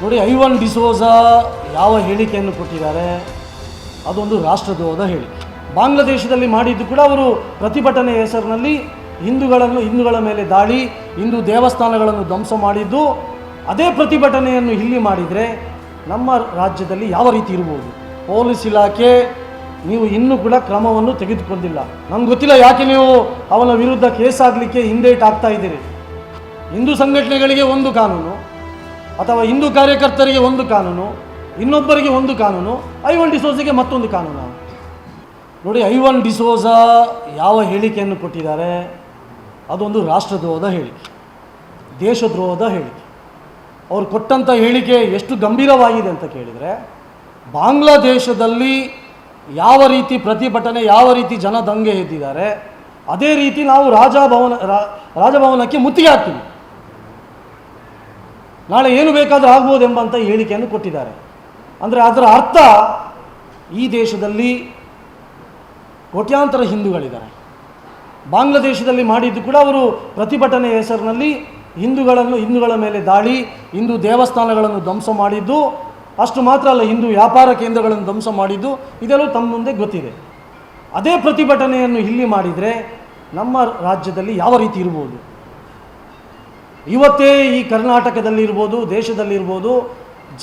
ನೋಡಿ, ಐವನ್ ಡಿಸೋಜಾ ಯಾವ ಹೇಳಿಕೆಯನ್ನು ಕೊಟ್ಟಿದ್ದಾರೆ? ಅದೊಂದು ರಾಷ್ಟ್ರದ್ರೋಹದ ಹೇಳಿಕೆ. ಬಾಂಗ್ಲಾದೇಶದಲ್ಲಿ ಮಾಡಿದ್ದು ಕೂಡ ಅವರು ಪ್ರತಿಭಟನೆ ಹೆಸರಿನಲ್ಲಿ ಹಿಂದೂಗಳನ್ನು, ಹಿಂದೂಗಳ ಮೇಲೆ ದಾಳಿ, ಹಿಂದೂ ದೇವಸ್ಥಾನಗಳನ್ನು ಧ್ವಂಸ ಮಾಡಿದ್ದು, ಅದೇ ಪ್ರತಿಭಟನೆಯನ್ನು ಇಲ್ಲಿ ಮಾಡಿದರೆ ನಮ್ಮ ರಾಜ್ಯದಲ್ಲಿ ಯಾವ ರೀತಿ ಇರ್ಬೋದು? ಪೊಲೀಸ್ ಇಲಾಖೆ ನೀವು ಇನ್ನೂ ಕೂಡ ಕ್ರಮವನ್ನು ತೆಗೆದುಕೊಂಡಿಲ್ಲ. ನಮ್ಗೆ ಗೊತ್ತಿಲ್ಲ ಯಾಕೆ ನೀವು ಅವನ ವಿರುದ್ಧ ಕೇಸ್ ಆಗಲಿಕ್ಕೆ ಹಿಂದೇಟ್ ಆಗ್ತಾ ಇದ್ದೀರಿ. ಹಿಂದೂ ಸಂಘಟನೆಗಳಿಗೆ ಒಂದು ಕಾನೂನು ಅಥವಾ ಹಿಂದೂ ಕಾರ್ಯಕರ್ತರಿಗೆ ಒಂದು ಕಾನೂನು, ಇನ್ನೊಬ್ಬರಿಗೆ ಒಂದು ಕಾನೂನು ಐವನ್ ಡಿಸೋಸಿಗೆ ಮತ್ತೊಂದು ಕಾನೂನು? ನೋಡಿ ಐವನ್ ಡಿಸೋಜಾ ಯಾವ ಹೇಳಿಕೆಯನ್ನು ಕೊಟ್ಟಿದ್ದಾರೆ? ಅದೊಂದು ರಾಷ್ಟ್ರದ್ರೋಹದ ಹೇಳಿಕೆ, ದೇಶದ್ರೋಹದ ಹೇಳಿಕೆ. ಅವರು ಕೊಟ್ಟಂಥ ಹೇಳಿಕೆ ಎಷ್ಟು ಗಂಭೀರವಾಗಿದೆ ಅಂತ ಕೇಳಿದರೆ, ಬಾಂಗ್ಲಾದೇಶದಲ್ಲಿ ಯಾವ ರೀತಿ ಪ್ರತಿಭಟನೆ, ಯಾವ ರೀತಿ ಜನ ದಂಗೆ ಎದ್ದಿದ್ದಾರೆ, ಅದೇ ರೀತಿ ನಾವು ರಾಜಭವನ ರಾಜಭವನಕ್ಕೆ ಮುತ್ತಿಗೆ ಹಾಕ್ತೀವಿ. ನಾಳೆ ಏನು ಬೇಕಾದರೂ ಆಗ್ಬೋದು ಎಂಬಂಥ ಹೇಳಿಕೆಯನ್ನು ಕೊಟ್ಟಿದ್ದಾರೆ. ಅಂದರೆ ಅದರ ಅರ್ಥ ಈ ದೇಶದಲ್ಲಿ ಕೋಟ್ಯಾಂತರ ಹಿಂದೂಗಳಿದ್ದಾರೆ. ಬಾಂಗ್ಲಾದೇಶದಲ್ಲಿ ಮಾಡಿದ್ದು ಕೂಡ ಅವರು ಪ್ರತಿಭಟನೆ ಹೆಸರಿನಲ್ಲಿ ಹಿಂದೂಗಳನ್ನು ಹಿಂದೂಗಳ ಮೇಲೆ ದಾಳಿ, ಹಿಂದೂ ದೇವಸ್ಥಾನಗಳನ್ನು ಧ್ವಂಸ ಮಾಡಿದ್ದು, ಅಷ್ಟು ಮಾತ್ರ ಅಲ್ಲ, ಹಿಂದೂ ವ್ಯಾಪಾರ ಕೇಂದ್ರಗಳನ್ನು ಧ್ವಂಸ ಮಾಡಿದ್ದು ಇದೆಲ್ಲ ತಮ್ಮ ಮುಂದೆ ಗೊತ್ತಿದೆ. ಅದೇ ಪ್ರತಿಭಟನೆಯನ್ನು ಇಲ್ಲಿ ಮಾಡಿದರೆ ನಮ್ಮ ರಾಜ್ಯದಲ್ಲಿ ಯಾವ ರೀತಿ ಇರ್ಬೋದು? ಇವತ್ತೇ ಈ ಕರ್ನಾಟಕದಲ್ಲಿರ್ಬೋದು, ದೇಶದಲ್ಲಿರ್ಬೋದು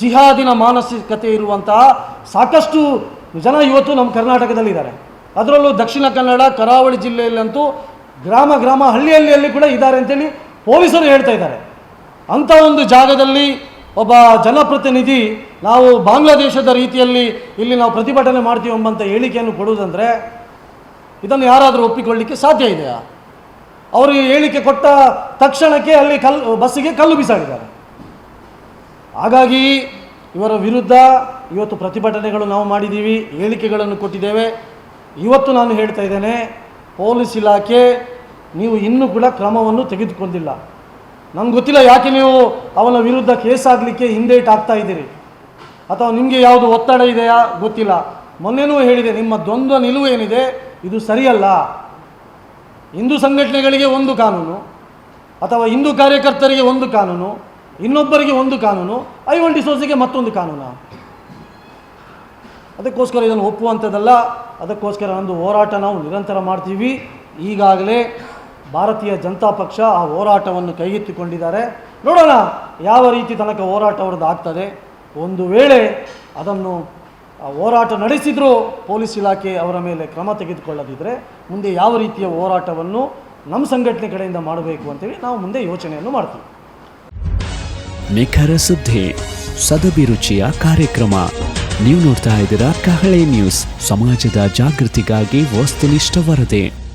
ಜಿಹಾದಿನ ಮಾನಸಿಕತೆ ಇರುವಂತಹ ಸಾಕಷ್ಟು ಜನ ಇವತ್ತು ನಮ್ಮ ಕರ್ನಾಟಕದಲ್ಲಿದ್ದಾರೆ. ಅದರಲ್ಲೂ ದಕ್ಷಿಣ ಕನ್ನಡ, ಕರಾವಳಿ ಜಿಲ್ಲೆಯಲ್ಲಂತೂ ಗ್ರಾಮ ಗ್ರಾಮ ಹಳ್ಳಿ ಹಳ್ಳಿಯಲ್ಲಿ ಕೂಡ ಇದ್ದಾರೆ ಅಂತೇಳಿ ಪೊಲೀಸರು ಹೇಳ್ತಾ ಇದ್ದಾರೆ. ಅಂಥ ಒಂದು ಜಾಗದಲ್ಲಿ ಒಬ್ಬ ಜನಪ್ರತಿನಿಧಿ ನಾವು ಬಾಂಗ್ಲಾದೇಶದ ರೀತಿಯಲ್ಲಿ ಇಲ್ಲಿ ನಾವು ಪ್ರತಿಭಟನೆ ಮಾಡ್ತೀವಿ ಎಂಬಂಥ ಹೇಳಿಕೆಯನ್ನು ಕೊಡುವುದಂದರೆ ಇದನ್ನು ಯಾರಾದರೂ ಒಪ್ಪಿಕೊಳ್ಳಿಕ್ಕೆ ಸಾಧ್ಯ ಇದೆಯಾ? ಅವರು ಈ ಹೇಳಿಕೆ ಕೊಟ್ಟ ತಕ್ಷಣಕ್ಕೆ ಅಲ್ಲಿ ಕಲ್ಲು ಬಸ್ಸಿಗೆ ಕಲ್ಲು ಬಿಸಾಡಿದ್ದಾರೆ ಹಾಗಾಗಿ ಇವರ ವಿರುದ್ಧ ಇವತ್ತು ಪ್ರತಿಭಟನೆಗಳು ನಾವು ಮಾಡಿದ್ದೀವಿ, ಹೇಳಿಕೆಗಳನ್ನು ಕೊಟ್ಟಿದ್ದೇವೆ. ಇವತ್ತು ನಾನು ಹೇಳ್ತಾ ಇದ್ದೇನೆ, ಪೊಲೀಸ್ ಇಲಾಖೆ ನೀವು ಇನ್ನೂ ಕೂಡ ಕ್ರಮವನ್ನು ತೆಗೆದುಕೊಂಡಿಲ್ಲ. ನಂಗೆ ಗೊತ್ತಿಲ್ಲ ಯಾಕೆ ನೀವು ಅವನ ವಿರುದ್ಧ ಕೇಸ್ ಆಗಲಿಕ್ಕೆ ಹಿಂದೇಟ್ ಆಗ್ತಾ ಇದ್ದೀರಿ. ಅಥವಾ ನಿಮಗೆ ಯಾವುದು ಒತ್ತಡ ಇದೆಯಾ ಗೊತ್ತಿಲ್ಲ. ಮೊನ್ನೆನೂ ಹೇಳಿದೆ, ನಿಮ್ಮ ದ್ವಂದ್ವ ನಿಲುವು ಏನಿದೆ, ಇದು ಸರಿಯಲ್ಲ. ಹಿಂದೂ ಸಂಘಟನೆಗಳಿಗೆ ಒಂದು ಕಾನೂನು, ಅಥವಾ ಹಿಂದೂ ಕಾರ್ಯಕರ್ತರಿಗೆ ಒಂದು ಕಾನೂನು, ಇನ್ನೊಬ್ಬರಿಗೆ ಒಂದು ಕಾನೂನು ಐವನ್ ಡಿಸೋಸಿಗೆ ಮತ್ತೊಂದು ಕಾನೂನು. ಅದಕ್ಕೋಸ್ಕರ ಇದನ್ನು ಒಪ್ಪುವಂಥದ್ದಲ್ಲ, ಅದಕ್ಕೋಸ್ಕರ ಒಂದು ಹೋರಾಟ ನಾವು ನಿರಂತರ ಮಾಡ್ತೀವಿ. ಈಗಾಗಲೇ ಭಾರತೀಯ ಜನತಾ ಪಕ್ಷ ಆ ಹೋರಾಟವನ್ನು ಕೈಗೆತ್ತಿಕೊಂಡಿದ್ದಾರೆ. ನೋಡೋಣ, ಯಾವ ರೀತಿ ತನಕ ಹೋರಾಟ ಅವ್ರದ್ದು ಆಗ್ತದೆ. ಒಂದು ವೇಳೆ ಅದನ್ನು ಹೋರಾಟ ನಡೆಸಿದರೂ, ಪೊಲೀಸ್ ಇಲಾಖೆ ಅವರ ಮೇಲೆ ಕ್ರಮ ತೆಗೆದುಕೊಳ್ಳದಿದ್ದರೆ ಮುಂದೆ ಯಾವ ರೀತಿಯ ಹೋರಾಟವನ್ನು ನಮ್ಮ ಸಂಘಟನೆ ಕಡೆಯಿಂದ ಮಾಡಬೇಕು ಅಂತೇಳಿ ನಾವು ಮುಂದೆ ಯೋಚನೆಯನ್ನು ಮಾಡ್ತೀವಿ. ನಿಖರ ಸುದ್ದಿ ಸದಭಿರುಚಿಯ ಕಾರ್ಯಕ್ರಮ. ನೀವು ನೋಡ್ತಾ ಇದ್ದೀರಾ ಕಹಳೆ ನ್ಯೂಸ್, ಸಮಾಜದ ಜಾಗೃತಿಗಾಗಿ ವಸ್ತುನಿಷ್ಠ ವರದಿ.